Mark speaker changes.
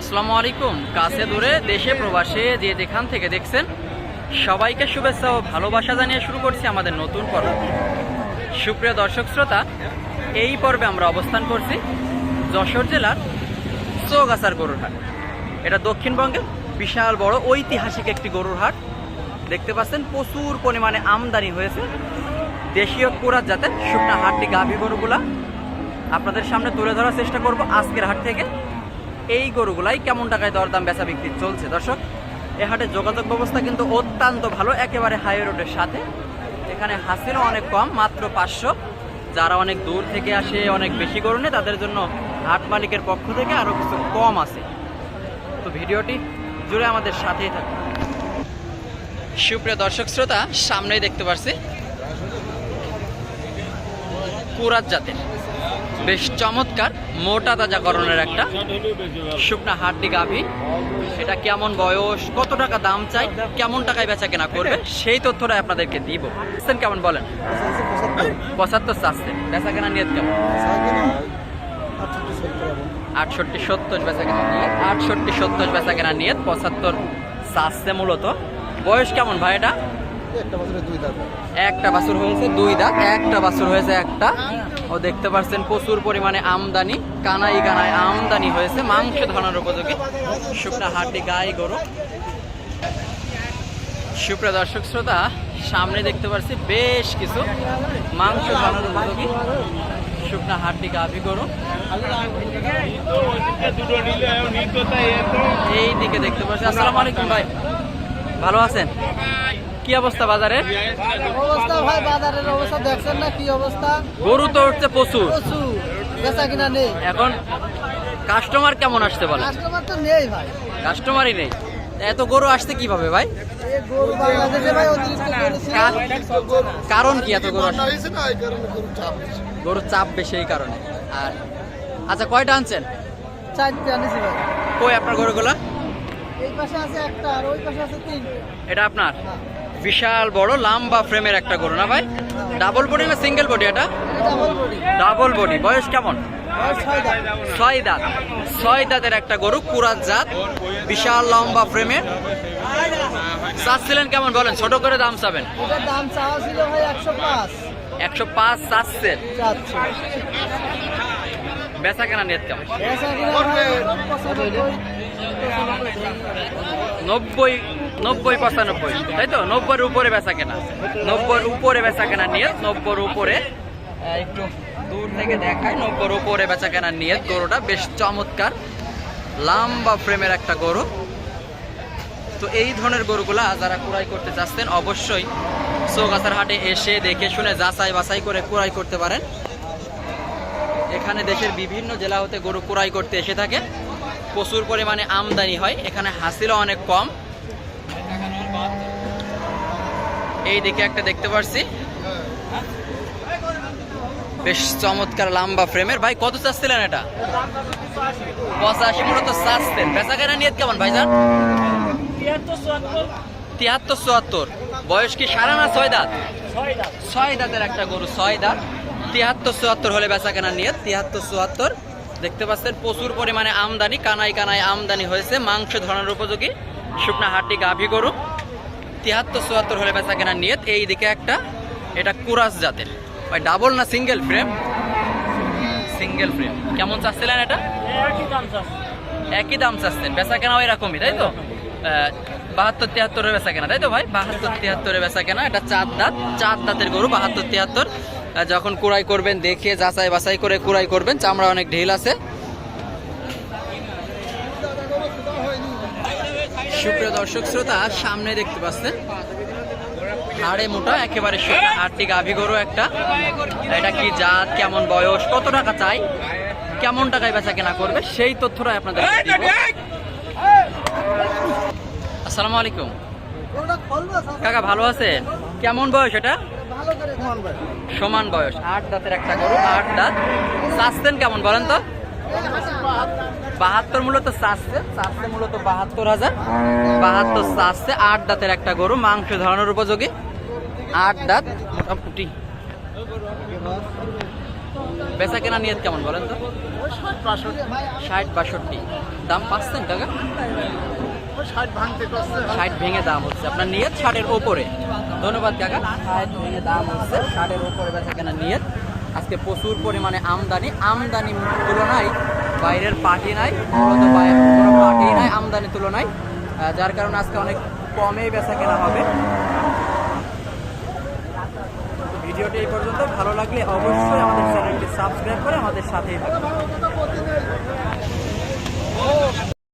Speaker 1: আসসালামু আলাইকুম। কাছে দূরে, দেশে, প্রবাসে, যে যেখান থেকে দেখছেন, সবাইকে শুভেচ্ছা ও ভালোবাসা জানিয়ে শুরু করছি আমাদের নতুন পর্ব। সুপ্রিয় দর্শক শ্রোতা, এই পর্বে আমরা অবস্থান করছি যশোর জেলার চৌগাছার গরুর হাট। এটা দক্ষিণবঙ্গের বিশাল বড় ঐতিহাসিক একটি গরুর হাট। দেখতে পাচ্ছেন, প্রচুর পরিমাণে আমদানি হয়েছে। দেশীয় কুরাত জাতের শুকনা হাটটি গাভী গরুগুলা। আপনাদের সামনে তুলে ধরার চেষ্টা করব আজকের হাট থেকে। এই গরুগুলাই কেমন টাকায় দরদাম বেচা বিক্রি চলছে? দর্শক, এ হাটে যোগাযোগ ব্যবস্থা কিন্তু অত্যন্ত ভালো, একেবারে হাই রোডের সাথে। এখানে হাসিলও অনেক কম, মাত্র পাঁচশো। যারা অনেক দূর থেকে আসে, অনেক বেশি গরু নেয়, তাদের জন্য হাট মালিকের পক্ষ থেকে আরও কিছু কম আছে। তো ভিডিওটি জুড়ে আমাদের সাথেই থাকুন। সুপ্রিয় দর্শক শ্রোতা, সামনেই দেখতে পাচ্ছি কুরাত জাতের। বেশ চমৎকার মোটা তাজা তাজাকরণের একটা শুকনা হাড্ডি গাভী। এটা কেমন বয়স কত টাকা দাম চাই কেমন টাকায় বেচা কেনা করবে সেই তথ্যটা আপনাদেরকে দিব। কেমন বলেন? পঁচাত্তর চাচ্ছে। বেচা কেনা নিয়ে কেমন? আটষট্টি সত্তর বেচা কেনা নিয়ে আটষট্টি সত্তর বেচা কেনা নিয়ে পঁচাত্তর চাচ্ছে মূলত। বয়স কেমন ভাই এটা? একটা বাছুর হয়েছে দুই দাঁত একটা বাছুর হয়েছে একটা ও দেখতে পাচ্ছেন প্রচুর পরিমাণে আমদানি, কানাই কানাই আমদানি হয়েছে, মাংস ধরানোর উপযোগী। শুকনা হাড্ডি, গাই, গরু। সুপ্রিয় দর্শক, শ্রোতা, সামনে দেখতে পাচ্ছি বেশ কিছু মাংস ধরানোর উপযোগী। শুকনা হাড্ডি, গাভি, গরু। এই দিকে দেখতে পাচ্ছি। আসসালামু আলাইকুম ভাই। ভালো আছেন? কি অবস্থা বাজারে?
Speaker 2: অবস্থা ভাই বাজারের অবস্থা দেখছেন না কি অবস্থা?
Speaker 1: গরু তো উঠছে প্রচুর।
Speaker 2: প্রচুর বেচা কিনা নেই।
Speaker 1: এখন কাস্টমার কেমন আসতে বলে
Speaker 2: কাস্টমার তো নেই ভাই।
Speaker 1: কাস্টমারই নেই। এত গরু আসতে কীভাবে ভাই?
Speaker 2: গরু
Speaker 1: কারণ কি এত গরু গরুর চাপ বেশি এই কারণে। আর আচ্ছা কয়টা আনছেন? কই আপনার গরুগুলা?
Speaker 2: এই পাশে আছে একটা আর ওই পাশে আছে তিনটে।
Speaker 1: এটা আপনার?
Speaker 2: হ্যাঁ।
Speaker 1: বিশাল বড় লাম্বা ফ্রেমের একটা গরু না ভাই? ডাবল বডি না সিঙ্গেল বডি এটা? ডাবল বডি বয়স কেমন?
Speaker 2: ছয়
Speaker 1: দাঁত। ছয় দাঁতের একটা গরু কুরাত জাত বিশাল লম্বা ফ্রেমের চাচ্ছিলেন কেমন বলেন? ছোট করে দাম চাবেন?
Speaker 2: একশো পাঁচ।
Speaker 1: একশো পাঁচ চাচ্ছেন। বেচা কেনা নেট কেমন? নব্বই নব্বই পঁচানব্বই। তাই তো? নব্বইয়ের উপরে বেচা কেনা। নব্বইয়ের উপরে বেচা কেনা নিয়ে নব্বইয়ের উপরে একটু দূর থেকে দেখায় নব্বইয়ের উপরে বেচা কেনা নিয়ে গরুটা বেশ চমৎকার, লম্বা ফ্রেমের একটা গরু। তো এই ধরনের গরুগুলা যারা কুড়াই করতে চাচ্ছেন, অবশ্যই চৌগাছার হাটে এসে দেখে শুনে যাচাই বাছাই করে কুড়াই করতে পারেন। এখানে দেশের বিভিন্ন জেলা হতে গরু কুড়াই করতে এসে থাকে। প্রচুর পরিমাণে আমদানি হয়, এখানে হাসিলও অনেক কম। এই দিকে একটা দেখতে পাচ্ছি বেশ চমৎকার লম্বা ফ্রেমের। ভাই, কত চাচ্ছিলেন এটা? পঁচাশি, মূলত চাচ্ছেন। বেচা কেনা নিয়ে কেমন ভাই যান তিয়াত্তর, চুয়াত্তর। বয়স কি সারা না ছয় দাঁত? ছয় দাঁতের একটা গরু, ছয় দাঁত। তিয়াত্তর, চুয়াত্তর হলে বেচা কেনা নিয়ে তিয়াত্তর, চুয়াত্তর। দেখতে পাচ্ছেন প্রচুর পরিমাণে আমদানি, কানাই কানাই আমদানি হয়েছে, মাংস ধরানোর উপযোগী, শুকনা হাড্ডি গাভী গরু, তিয়াত্তর চুয়াত্তর হলে বেচা কেনা নিয়ে এই দিকে একটা, এটা কুরাস জাতের। ভাই ডাবল না সিঙ্গেল ফ্রেম সিঙ্গেল ফ্রেম কেমন চাচ্ছিলেন এটা? একই দাম চাচ্ছেন বেচা কেনা এরকমই, তাই তো? বাহাত্তর তিয়াত্তরের বেচা কেনা তাই তো ভাই? বাহাত্তর তিয়াত্তরের বেচা কেনা এটা চার দাঁত, চার দাঁতের গরু, বাহাত্তর তিয়াত্তর। যখন কুড়াই করবেন দেখে যাচাই বাছাই করে কুড়াই করবেন চামড়া অনেক ঢিল আছে। সুপ্রিয় দর্শক শ্রোতা সামনে দেখতে পাচ্ছেন হাড়ে মোটা একেবারে শুকনো হাড্ডি গাভী গরু একটা। এটা কি জাত কেমন বয়স কত টাকা চাই কেমন টাকায় বেচা কেনা করবে সেই তথ্যটা আপনাদের আসসালামু আলাইকুম? কাকা ভালো আছেন? কেমন বয়স এটা? সমান বয়স আট দাঁতের একটা গরু আট দাঁত। চাচ্ছেন কেমন বলেন তো? বাহাত্তর মূলত চাচ্ছে চাচ্ছে মূলত বাহাত্তর হাজার। বাহাত্তর চাচ্ছে আট দাঁতের একটা গরু মাংস ধরানোর উপযোগী। আট দাঁত মোটামুটি। বেচা কেনা নিয়ত কেমন বলেন তো?
Speaker 2: ষাট বাষট্টি।
Speaker 1: ষাট বাষট্টি। দাম পাচ্ছেন টাকা
Speaker 2: ষাট ভাঙতে করছে
Speaker 1: ষাট ভেঙে দাম হচ্ছে। আপনার নিয়ত ষাটের ওপরে। ধন্যবাদ কাকা। ষাট ভেঙে দাম হচ্ছে ষাটের ওপরে বেচা কেনা নিয়ত। আজকে প্রচুর পরিমাণে আমদানি। আমদানি তুলনায় বাইরের পার্টি নাই কোনো পার্টি নাই আমদানি তুলনায়। যার কারণে আজকে অনেক কমেই বেচা কেনা হবে। ভিডিওটি এই পর্যন্ত। ভালো লাগলে অবশ্যই আমাদের চ্যানেলটি সাবস্ক্রাইব করে আমাদের সাথেই থাকবেন